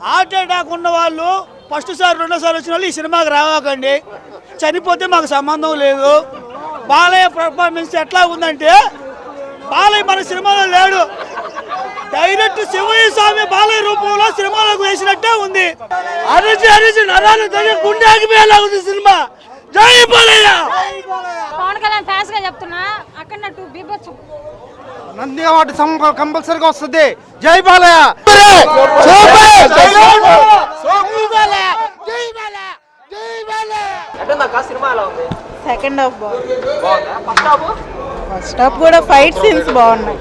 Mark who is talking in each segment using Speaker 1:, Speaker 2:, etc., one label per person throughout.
Speaker 1: Heart attack ఉన్న వాళ్ళు first సారి రెండోసారి వచ్చిన వాళ్ళు ఈ సినిమాకి రావకండి. చనిపోతే మాకు సంబంధం లేదు. బాలయ్య పర్ఫార్మెన్స్ ఎట్లా ఉందంటే బాలయ్య మన సినిమాలో లేడు. డైరెక్ట్ శివయ్య స్వామి బాలయ్య రూపంలో సినిమాలోకి వేసినట్టే ఉంది. అరిచి అరిచి నరాలు తగ్గ గుండె ఆగిపోయేలా ఉంది సినిమా. జై బాలయ్య!
Speaker 2: పవన్ కళ్యాణ్ ఫ్యాన్స్గా చెప్తున్నా అక్కడ టూ బీభత్సం
Speaker 3: నంది అవార్డు కంపల్సరీగా వస్తుంది. జై Balayya!
Speaker 4: Second half first half కూడా ఫైట్ సీన్స్ బాగున్నాయి.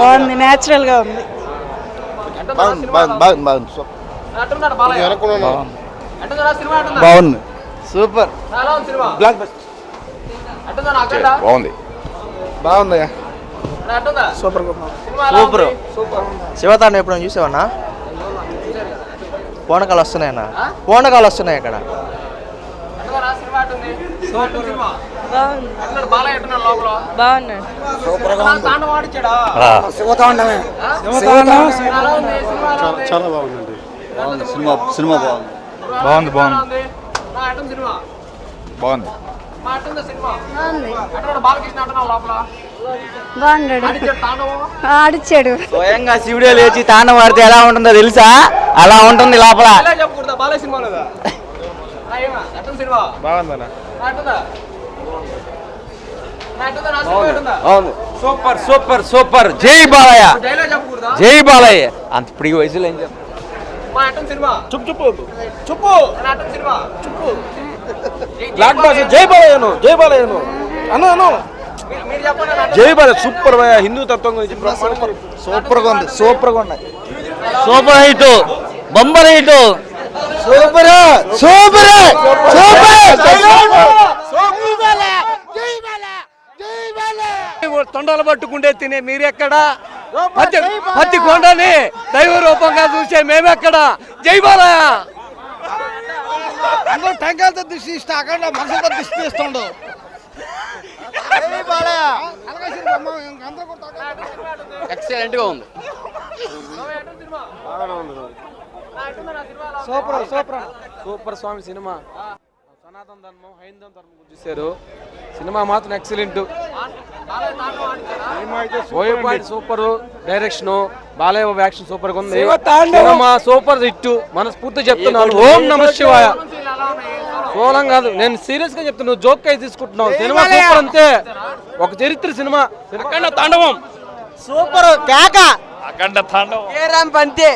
Speaker 4: బాగుంది నేచురల్గా ఉంది.
Speaker 3: బాగుంది సూపర్. బ్లాక్
Speaker 5: బాగుంది.
Speaker 3: బాగుందయ్యా
Speaker 6: సూపర్ సూపర్. శివతాండ ఎప్పుడైనా చూసావన్నా? పూనకాలు వస్తున్నాయన్నా? పూనకాలు వస్తున్నాయి అక్కడ.
Speaker 4: బాగున్నాడు
Speaker 3: చాలా బాగుందండి. సినిమా సినిమా బాగుంది. బాగుంది బాగుంది. బాగుంది.
Speaker 4: ఆడిచ్చాడు.
Speaker 6: స్వయంగా శివుడే లేచి తాండం వాడితే ఎలా ఉంటుందో తెలుసా? అలా ఉంటుంది లోపల.
Speaker 3: బాగుందన్న
Speaker 6: సూపర్ సూపర్ సూపర్. జై బాలయ్య. జై బాలయ్య. అంత ఇప్పుడు వయసులో ఏం చెప్తారు
Speaker 1: చెప్పు. చెప్పు చెప్పు.
Speaker 3: బ్లాక్ బాస్ జై బాలయ్యను జై బాలయ్యను. అను అను జై బాలయ్య సూపర్ హిందూ తత్వం గురించి సూపర్గా ఉంది సూపర్గా ఉంది
Speaker 6: సూపర్ హిట్ బొమ్మర్ హిట్.
Speaker 3: సూపర్ సూపర్
Speaker 1: తొండలు పట్టుకుంటే తినే మీరెక్కడ? పత్తి పత్తి కొండని దైవ రూపంగా చూసే మేమెక్కడ? జై బాలయ్య.
Speaker 3: అందరూ టెంకాయలతో దిష్టి ఇష్ట అక్కడ మనసులతో దిష్టి తీస్తుండు.
Speaker 6: ఎక్సలెంట్గా ఉంది.
Speaker 3: Super super. సూపర్ స్వామి సినిమా. సనాతన ధర్మం హైందవ ధర్మం చూశారు. సినిమా మాత్రం excellent super direction Balayya action సూపర్గా ఉంది సినిమా సూపర్ హిట్. మనస్ఫూర్తి చెప్తున్నాను. ఓం నమ శివాయ. సోలం కాదు. నేను సీరియస్గా చెప్తున్నా. నువ్వు జోక్ అయితే తీసుకుంటున్నావు. సినిమా సూపర్ అంతే. ఒక చరిత్ర సినిమా. తాండవం.
Speaker 6: సూపర్. కేక.
Speaker 5: అఖండ తాండవం.
Speaker 6: ఏ అంతే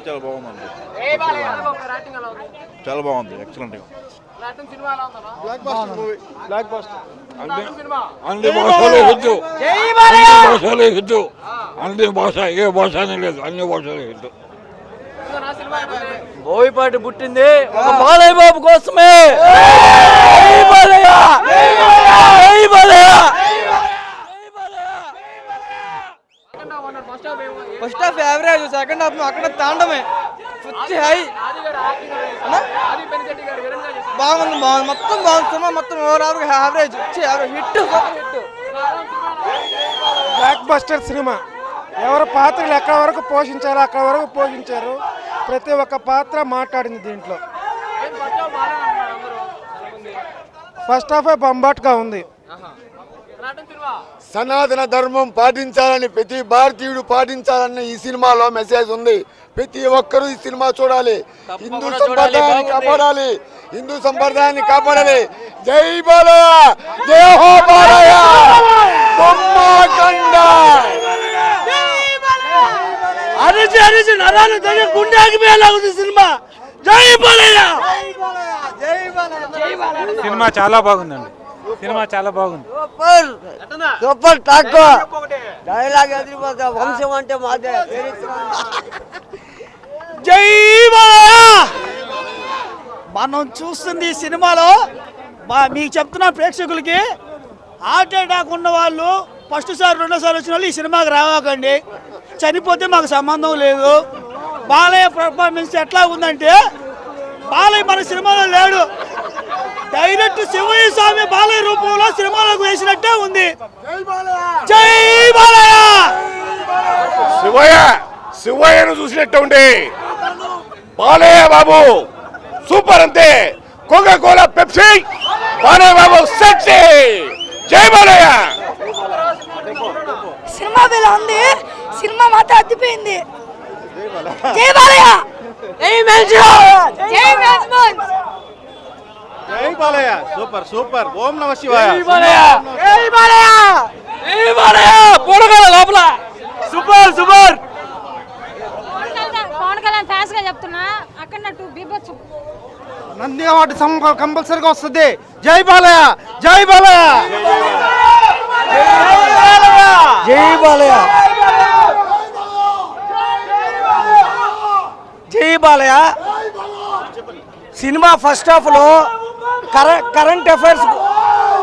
Speaker 5: చాలా బాగుందండి. చాలా బాగుంది ఎక్సలెంట్గా. అన్ని భాషలు హిద్దు అన్ని భాషలు హిద్దు అన్ని భాష ఏ భాష అని లేదు. అన్ని భాషలు హిద్దు
Speaker 6: బోయపాటి పుట్టింది ఒక బాలయ్య బాబు కోసమే. జై బాలయ్య! జై Balayya! First half average second half అక్కడ తాండమే. ఫుచ్చి హై. బాగుంది బాగుంది. మొత్తం బాగుంది. సినిమా మొత్తం overall average average hit hit?
Speaker 3: Blockbuster cinema. ఎవరి పాత్రలు ఎక్కడ వరకు పోషించారో అక్కడ వరకు పోషించారు. ప్రతి ఒక్క పాత్ర మాట్లాడింది దీంట్లో. ఫస్ట్ హాఫ్ బొంబాట్గా ఉంది.
Speaker 7: సనాతన ధర్మం పాటించాలని ప్రతి భారతీయుడు పాటించాలన్న ఈ సినిమాలో మెసేజ్ ఉంది. ప్రతి ఒక్కరూ ఈ సినిమా చూడాలి. హిందూ సంప్రదాయాన్ని కాపాడాలి. హిందూ సంప్రదాయాన్ని కాపాడాలి. జై హో బాలయ్య బొమ్మకండ
Speaker 1: అరిచి అరిచి నరాలు తగ్గ గుండె ఆగిపోయేలా ఉంది సినిమా జై బాలయ్య!
Speaker 3: సినిమా చాలా బాగుందండి. సినిమా చాలా బాగుంది.
Speaker 6: సూపర్. టాక్. డైలాగ్ ఎదిరిపోతా. వంశం అంటే మాదే.
Speaker 1: జై బాలయ్య మనం చూస్తుంది ఈ సినిమాలో మా మీకు చెప్తున్న ప్రేక్షకులకి హార్ట్ అటాక్ ఉన్న వాళ్ళు ఫస్ట్ సారి రెండోసారి వచ్చిన వాళ్ళు ఈ సినిమాకి రావకండి. చనిపోతే మాకు సంబంధం లేదు. బాలయ్య పర్ఫార్మెన్స్ ఎట్లా ఉందంటే బాలయ్య మన సినిమాలో లేడు. డైరెక్ట్ శివయ్య స్వామి బాలయ్య రూపంలో సినిమాలకు వేసినట్టే ఉంది. జై బాలయ్య!
Speaker 8: శివయ్య శివయ్యను చూసినట్టు ఉంది బాలయ్య బాబు సూపర్ అంతే. Coca Cola Pepsi. Balayya Babu sexy. జై బాలయ్య!
Speaker 4: సినిమా వేల ఉంది. సినిమా మాత్రం అద్దిపోయింది. జై బాలయ్య! జై మెల్జో
Speaker 9: జై మెల్జో బాలయ్య. Super super. ఓం నమ శివాయ.
Speaker 3: లోపల. సూపర్ సూపర్
Speaker 2: పవన్ కళ్యాణ్ పవన్ కళ్యాణ్ ఫ్యాన్స్గా చెప్తున్నా అక్కడ నట్టు బీభత్సం.
Speaker 9: నంది అవార్డు కంపల్సరీగా వస్తుంది. జై బాలయ్య జై బాలయ్య.
Speaker 10: జై బాలయ్య. జై బాలయ్య. సినిమా ఫస్ట్ హాఫ్లో కర- కరెంట్ అఫైర్స్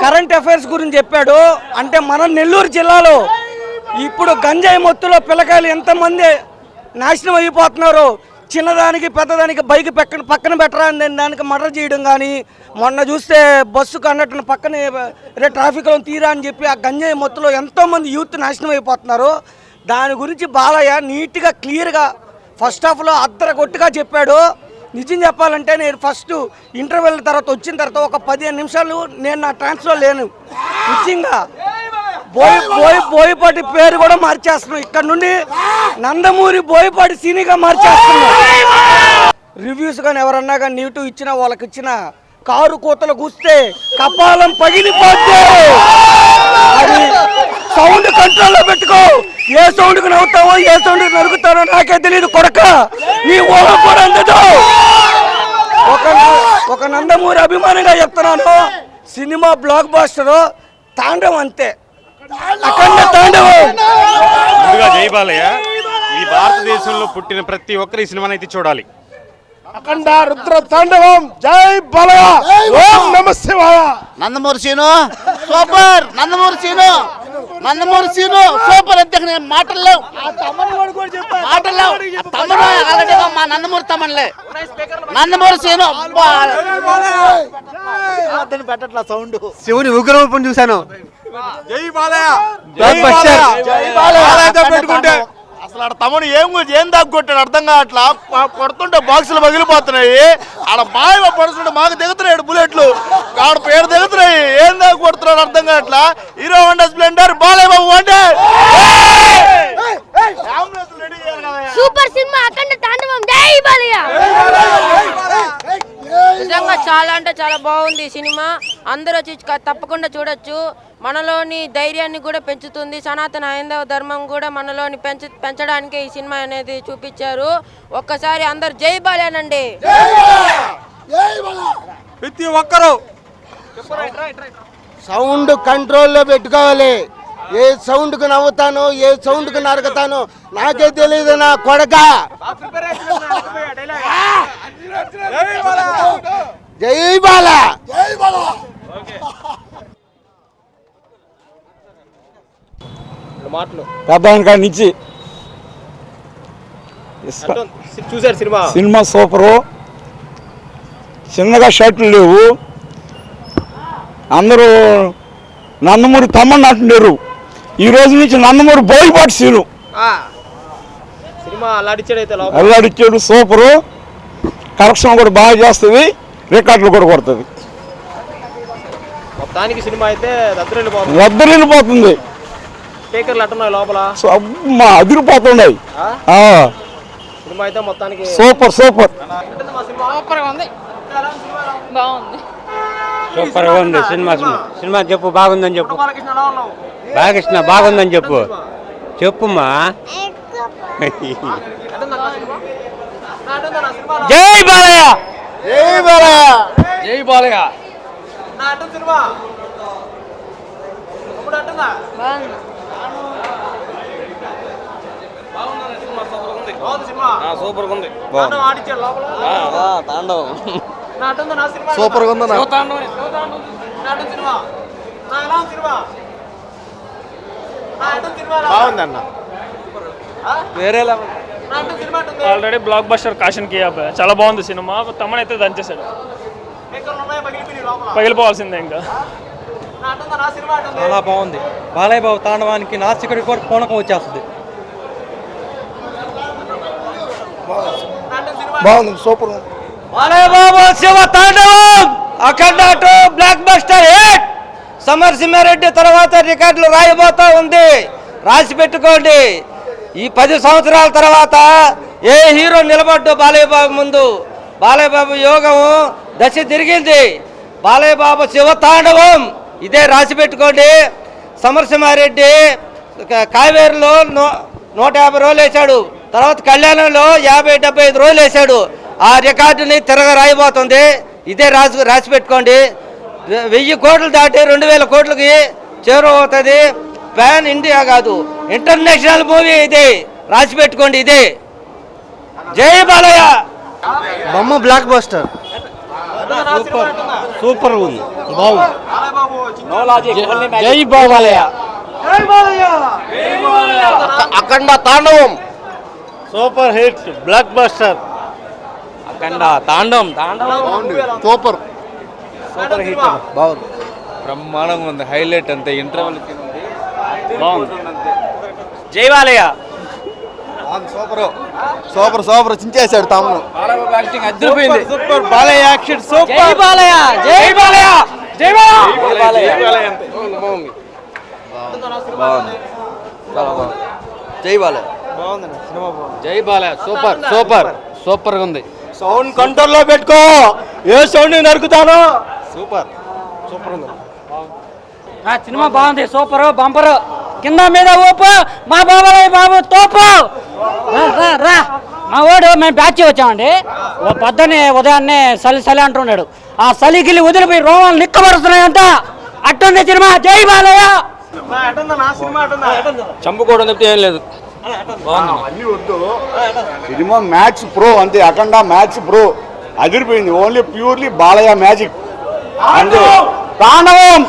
Speaker 10: కరెంట్ అఫైర్స్ గురించి చెప్పాడు. అంటే మన నెల్లూరు జిల్లాలో ఇప్పుడు గంజాయి మొత్తులో పిల్లకాయలు ఎంతమంది నాశనం అయిపోతున్నారు? చిన్నదానికి పెద్దదానికి బైక్ పక్కన పక్కన పెట్టరా అని దానికి మర్డర్ చేయడం కానీ మొన్న చూస్తే బస్సు కన్నట్టు పక్కన రే ట్రాఫిక్లో తీరా అని చెప్పి ఆ గంజాయి మొత్తులో ఎంతోమంది యూత్ నాశనం అయిపోతున్నారు. దాని గురించి బాలయ్య నీట్గా క్లియర్గా ఫస్ట్ హాఫ్లో అద్దర కొట్టుగా చెప్పాడు. నిజం చెప్పాలంటే నేను ఫస్ట్ ఇంటర్వెల్ తర్వాత వచ్చిన తర్వాత ఒక పదిహేను నిమిషాలు నేను నా ట్రాన్స్లో లేను. నిజంగా. బోయి బోయి బోయపాటి పేరు కూడా మార్చేస్తున్నాం ఇక్కడ నుండి నందమూరి బోయపాటి సీనిగా మార్చేస్తున్నాం రివ్యూస్ కానీ ఎవరన్నా కానీ నెగిటివ్ ఇచ్చినా వాళ్ళకి ఇచ్చిన కారు కోతలు కూస్తే కపాలం పగిలిపోతే అది సౌండ్ కంట్రోల్లో పెట్టుకో. ఏ సౌండ్కు నవ్వుతావో ఏ సౌండ్కు నరుకుతావో నాకే తెలియదు కొడక. నీ ఊహ కూడా అందదు. ఒక ఒక నందమూరి అభిమానిగా చెప్తున్నాను. సినిమా బ్లాక్ బాస్టర్ తాండవం అంతే. అఖండ తాండవం.
Speaker 9: ముందుగా జై బాలయ్య. ఈ భారతదేశంలో పుట్టిన ప్రతి ఒక్కరు ఈ సినిమాని అయితే చూడాలి.
Speaker 8: అఖండ రుద్ర తాండవం. జై బాలయ్య. ఓం నమ శివాయ.
Speaker 10: నందమూరి సీను. సూపర్. నందమూరి సీను. నందమూరి సీను సూపర్ అంతే మాటల్లో మాటల్లో తమ్ముడు ఆల్రెడీ మా నందమూరి తమ్ముడులే నందమూరి సీను పెట్టట్లా సౌండ్.
Speaker 9: శివుని ఉగ్రరూపం చూశాను. జై బాలయ్య. పెట్టుకుంటే
Speaker 8: అసలు ఆడ తమ్ముడు ఏం ఏం దాక్కొట్టాడు అర్థం కావట్లా? కొడుతుంటే బాక్సులు పగిలిపోతున్నాయి. ఆడ బావి పడుతుంటే మాకు దిగుతున్నాడు బుల్లెట్లు. ఆడ పేరు దిగుతున్నాయి. ఏం దాకా కొడుతున్నాడు అర్థం కావట్లా? Hero Honda Splendor Balayya Babu అంటే
Speaker 4: సూపర్ సినిమా అఖండ తాండవం జై బాలయ్య
Speaker 11: నిజంగా చాలా బాగుంది ఈ సినిమా. అందరూ వచ్చి తప్పకుండా చూడొచ్చు. మనలోని ధైర్యాన్ని కూడా పెంచుతుంది. సనాతన హైందవ ధర్మం కూడా మనలోని పెంచ పెంచడానికి ఈ సినిమా అనేది చూపించారు. ఒక్కసారి అందరు జై బాలేనండి
Speaker 9: ప్రతి ఒక్కరు
Speaker 10: సౌండ్ కంట్రోల్లో పెట్టుకోవాలి. ఏ సౌండ్కు నవ్వుతాను ఏ సౌండ్కు నరకతాను నాకే తెలియదు నా కొడక. జై బాల!
Speaker 12: పెద్ద నుంచి.
Speaker 9: చూసారు సినిమా?
Speaker 12: Cinema super. చిన్నగా షర్ట్లు లేవు. అందరూ నందమూరి తమ్మని అంటున్నారు ఈ రోజు నుంచి నందమూరి బోయిపాటి సీను.
Speaker 9: సినిమా
Speaker 12: అల్లాడిచ్చాడు సూపరు. కరెక్షన్ కూడా బాగా చేస్తుంది. రికార్డులు కూడా కొడుతుంది.
Speaker 9: మొత్తానికి సినిమా అయితే స్పీకర్లు అట్టున్నాయి లోపల.
Speaker 12: అమ్మా అదిరిపోతున్నాయి. ఆ,
Speaker 9: సినిమా అయితే మొత్తానికి
Speaker 12: సూపర్ సూపర్.
Speaker 2: బాగుంది.
Speaker 13: సూపర్ ఉంది సినిమా సినిమా. చెప్పు బాగుందని చెప్పు.
Speaker 9: బాలకృష్ణ ఎలా ఉన్నావు
Speaker 13: బాలకృష్ణ బాగుందని చెప్పు. చెప్పుమా జై బాలయ్య!
Speaker 10: జై బాల
Speaker 3: జై బాలయ్య.
Speaker 9: నా అడ్డం సినిమా. ఇప్పుడు అడ్డంగా
Speaker 3: సూపర్ ఉంది.
Speaker 9: తాండవం
Speaker 7: సూపర్
Speaker 9: ఉంది? బాగుందన్న
Speaker 3: వేరే
Speaker 9: నా అడ్డం సినిమా. అడ్డం
Speaker 14: ఆల్రెడీ బ్లాక్ బస్టర్ కాషన్కి అబ్బాయి చాలా బాగుంది సినిమా. దంచేశాడు
Speaker 9: ఉన్నాయి పగిలిపోయినాయి లోపల
Speaker 14: పగిలిపోవాల్సిందే ఇంకా.
Speaker 3: చాలా బాగుంది. బాలయ్య బాబు తాండవానికి నాస్తికుడికి కూడా పూనకం వచ్చేస్తుంది.
Speaker 7: బాగుంది సూపర్
Speaker 13: బాబు శివ తాండవం! Akhanda blockbuster hit Samarasimha Reddy తర్వాత రికార్డులు రాయబోతా ఉంది. రాసి పెట్టుకోండి. ఈ పది సంవత్సరాల తర్వాత ఏ హీరో నిలబడ్డు బాలయ్య బాబు ముందు? బాలయ్య బాబు యోగం దశ తిరిగింది. బాలయ్య బాబు శివ తాండవం. ఇదే రాసి పెట్టుకోండి. సమరసింహారెడ్డి కావేరిలో నూ- నూట యాభై రోజులు వేశాడు. తర్వాత కళ్యాణంలో యాభై డెబ్బై ఐదు రోజులు వేశాడు. ఆ రికార్డుని తిరగ రాయిపోతుంది ఇదే రాసి రాసి పెట్టుకోండి. వె- వెయ్యి కోట్లు దాటి రెండు వేల కోట్లకి చేరువవుతుంది. ప్యాన్ ఇండియా కాదు ఇంటర్నేషనల్ మూవీ ఇది. రాసి పెట్టుకోండి ఇదే. జై బాలయ్య.
Speaker 10: బొమ్మ బ్లాక్ బస్టర్ సూపర్. సూపర్ ఉంది. బాగుంది. జై బాలయ్య.
Speaker 8: అఖండ తాండవం. Super hit. Block buster
Speaker 13: Akhanda తాండం తాండం
Speaker 8: సూపర్.
Speaker 13: Super hit. బాగుంది బ్రహ్మాండంగా ఉంది. హైలైట్ అంతే. ఇంటర్వెల్
Speaker 14: బాగుంది.
Speaker 13: జై బాలయ్య
Speaker 8: సూపర్. Super super. చించేశాడు తమ్ముడు.
Speaker 13: అదిరిపోయింది
Speaker 10: సూపర్ బాలయ్య యాక్షన్
Speaker 13: జై బాలయ్య జై బాలయ్య జై బాలయ్య జై బాలయ్య జై బాలయ్య సూపర్ సూపర్ సూపర్. గా ఉంది.
Speaker 10: సౌండ్ కంట్రోల్లో పెట్టుకో. ఏ సౌండ్ నరుకుతాను.
Speaker 8: సూపర్.
Speaker 15: సినిమా బాగుంది సూపర్ బంపర్. కింద మీద ఊపు మా బాబాయ్ బాబు తోపు. రా, రా, రా. మా వాడు మేము బ్యాచ్ వచ్చామండి. ఓ పొద్దున్నే ఉదయాన్నే చలి చలి అంటున్నాడు ఆ చలికిలి వదిలిపోయి రోమాలు నిక్కబడుతున్నాయంట. అట్టుంది సినిమా. జై బాలయ్య.
Speaker 13: చంపుకోవడం తప్పితే ఏం లేదు.
Speaker 7: సినిమా మ్యాథ్స్ ప్రో అంతే అఖండ మ్యాథ్స్ ప్రో. అదిరిపోయింది. Only purely Balayya magic. అంతే. తాండవం